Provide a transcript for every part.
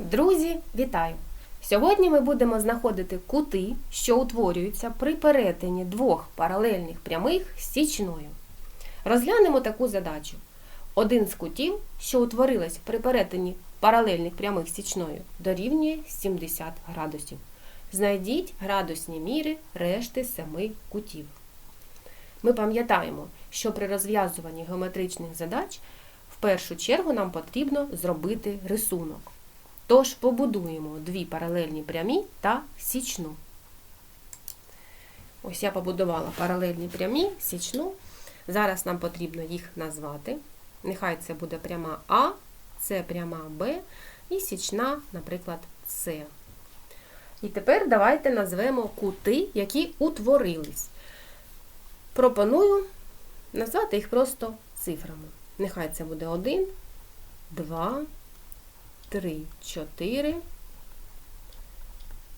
Друзі, вітаю! Сьогодні ми будемо знаходити кути, що утворюються при перетині двох паралельних прямих з січною. Розглянемо таку задачу. Один з кутів, що утворились при перетині паралельних прямих з січною, дорівнює 70 градусів. Знайдіть градусні міри решти семи кутів. Ми пам'ятаємо, що при розв'язуванні геометричних задач в першу чергу нам потрібно зробити рисунок. Тож побудуємо дві паралельні прямі та січну. Ось я побудувала паралельні прямі, січну. Зараз нам потрібно їх назвати. Нехай це буде пряма А, це пряма Б і січна, наприклад, С. І тепер давайте назвемо кути, які утворились. Пропоную назвати їх просто цифрами. Нехай це буде 1, 2, 3, 4,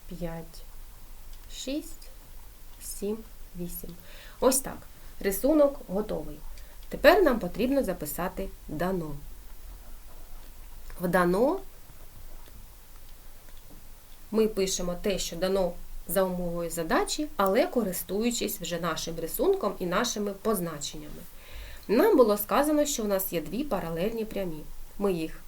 5, 6, 7, 8. Ось так. Рисунок готовий. Тепер нам потрібно записати дано. В дано ми пишемо те, що дано за умовою задачі, але користуючись вже нашим рисунком і нашими позначеннями. Нам було сказано, що у нас є дві паралельні прямі. Ми їх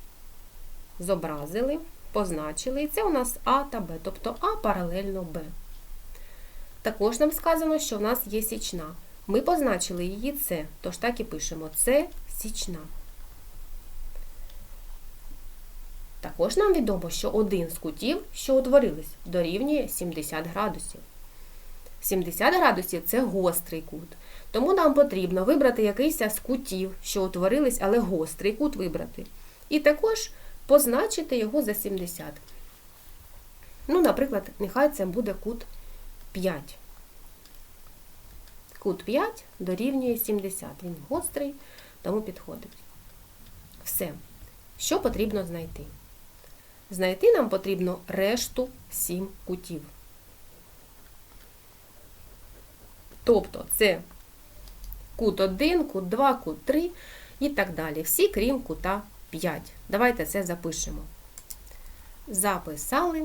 зобразили, позначили, і це у нас А та Б, тобто А паралельно Б. Також нам сказано, що в нас є січна. Ми позначили її С, тож так і пишемо С січна. Також нам відомо, що один з кутів, що утворились, дорівнює 70 градусів. 70 градусів це гострий кут. Тому нам потрібно вибрати якийсь з кутів, що утворились, але гострий кут вибрати. І також позначити його за 70. Ну, наприклад, нехай це буде кут 5. Кут 5 дорівнює 70. Він гострий, тому підходить. Все. Що потрібно знайти? Знайти нам потрібно решту 7 кутів. Тобто це кут 1, кут 2, кут 3 і так далі. Всі, крім кута 5. Давайте це запишемо. Записали.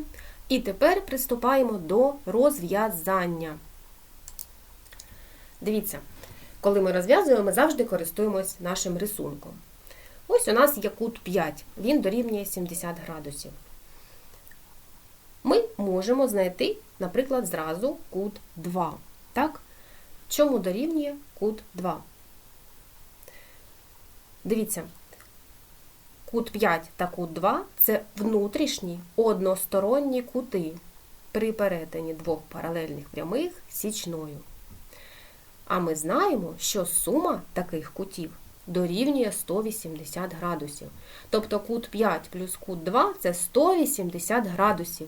І тепер приступаємо до розв'язання. Дивіться, коли ми розв'язуємо, ми завжди користуємось нашим рисунком. Ось у нас є кут 5, він дорівнює 70 градусів. Ми можемо знайти, наприклад, зразу кут 2. Так? Чому дорівнює кут 2? Дивіться, кут 5 та кут 2 це внутрішні односторонні кути при перетині двох паралельних прямих січною. А ми знаємо, що сума таких кутів дорівнює 180 градусів. Тобто кут 5 плюс кут 2 це 180 градусів.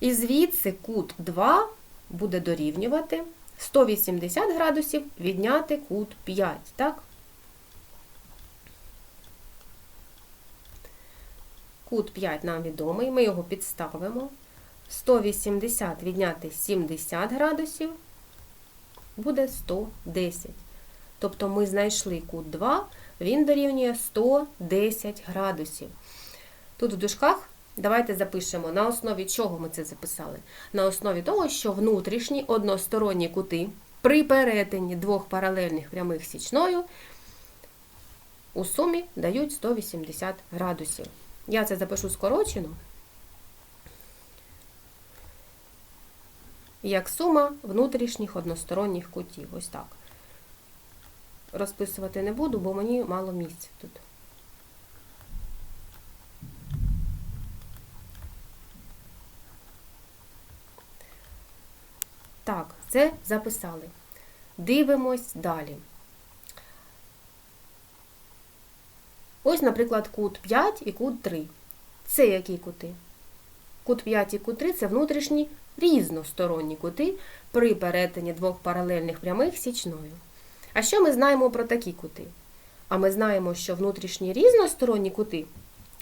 І звідси кут 2 буде дорівнювати 180 градусів відняти кут 5, так? Кут 5 нам відомий, ми його підставимо. 180 відняти 70 градусів буде 110. Тобто ми знайшли кут 2, він дорівнює 110 градусів. Тут в дужках давайте запишемо, на основі чого ми це записали. На основі того, що внутрішні односторонні кути при перетині двох паралельних прямих січною у сумі дають 180 градусів. Я це запишу скорочено. Як сума внутрішніх односторонніх кутів. Ось так. Розписувати не буду, бо мені мало місця тут. Так, це записали. Дивимось далі. Ось, наприклад, кут 5 і кут 3. Це які кути? Кут 5 і кут 3 це внутрішні різносторонні кути при перетині двох паралельних прямих січною. А що ми знаємо про такі кути? А ми знаємо, що внутрішні різносторонні кути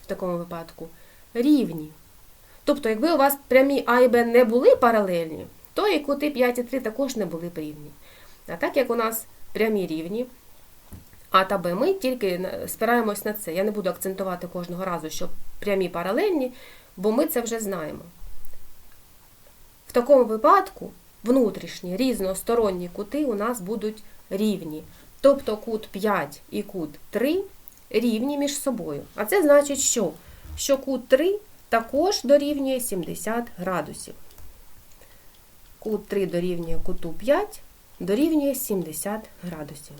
в такому випадку рівні. Тобто, якби у вас прямі А і Б не були паралельні, то і кути 5 і 3 також не були б рівні. А так як у нас прямі рівні, А та Б, ми тільки спираємось на це. Я не буду акцентувати кожного разу, що прямі паралельні, бо ми це вже знаємо. В такому випадку внутрішні різносторонні кути у нас будуть рівні. Тобто кут 5 і кут 3 рівні між собою. А це значить, що? Що кут 3 також дорівнює 70 градусів. Кут 3 дорівнює куту 5 дорівнює 70 градусів.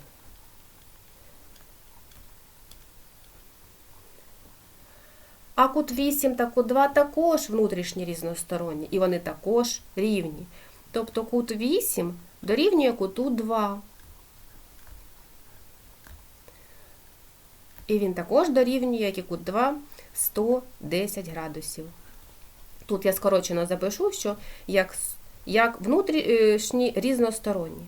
А кут 8 та кут 2 також внутрішні різносторонні, і вони також рівні. Тобто кут 8 дорівнює куту 2. І він також дорівнює, як і кут 2, 110 градусів. Тут я скорочено запишу, що як, як внутрішні різносторонні.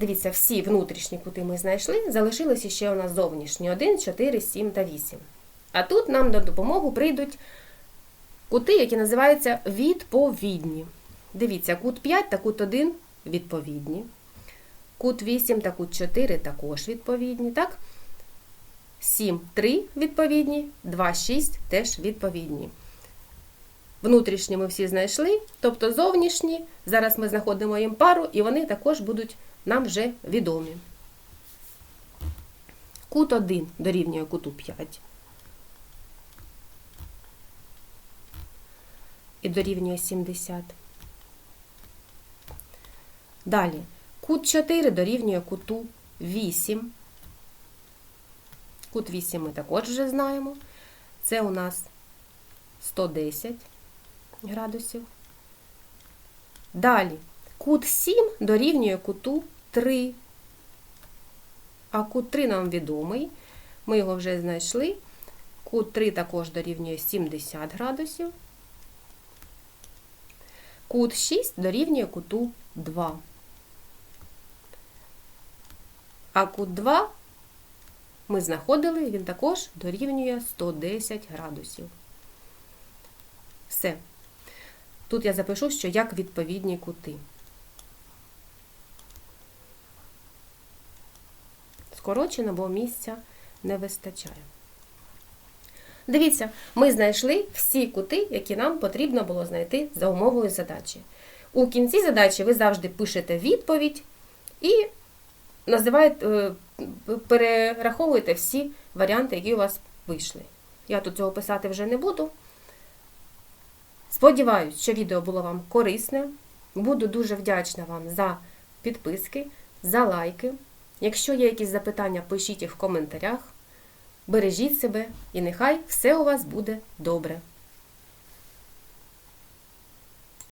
Дивіться, всі внутрішні кути ми знайшли, залишилися ще у нас зовнішні 1, 4, 7 та 8. А тут нам до допомоги прийдуть кути, які називаються відповідні. Дивіться, кут 5 та кут 1 відповідні. Кут 8 та кут 4 також відповідні. так? 7, 3 відповідні, 2, 6 теж відповідні. Внутрішні ми всі знайшли, тобто зовнішні. Зараз ми знаходимо їм пару, і вони також будуть нам вже відомі. Кут 1 дорівнює куту 5. І дорівнює 70. Далі, кут 4 дорівнює куту 8. Кут 8 ми також вже знаємо. Це у нас 110 градусів. Далі, кут 7 дорівнює куту 3. А кут 3 нам відомий. Ми його вже знайшли. Кут 3 також дорівнює 70 градусів. Кут 6 дорівнює куту 2. А кут 2 ми знаходили, він також дорівнює 110 градусів. Все. Тут я запишу, що як відповідні кути. Скорочено, бо місця не вистачає. Дивіться, ми знайшли всі кути, які нам потрібно було знайти за умовою задачі. У кінці задачі ви завжди пишете відповідь і називаєте, перераховуєте всі варіанти, які у вас вийшли. Я тут цього писати вже не буду. Сподіваюсь, що відео було вам корисне. Буду дуже вдячна вам за підписки, за лайки. Якщо є якісь запитання, пишіть їх в коментарях. Бережіть себе і нехай все у вас буде добре.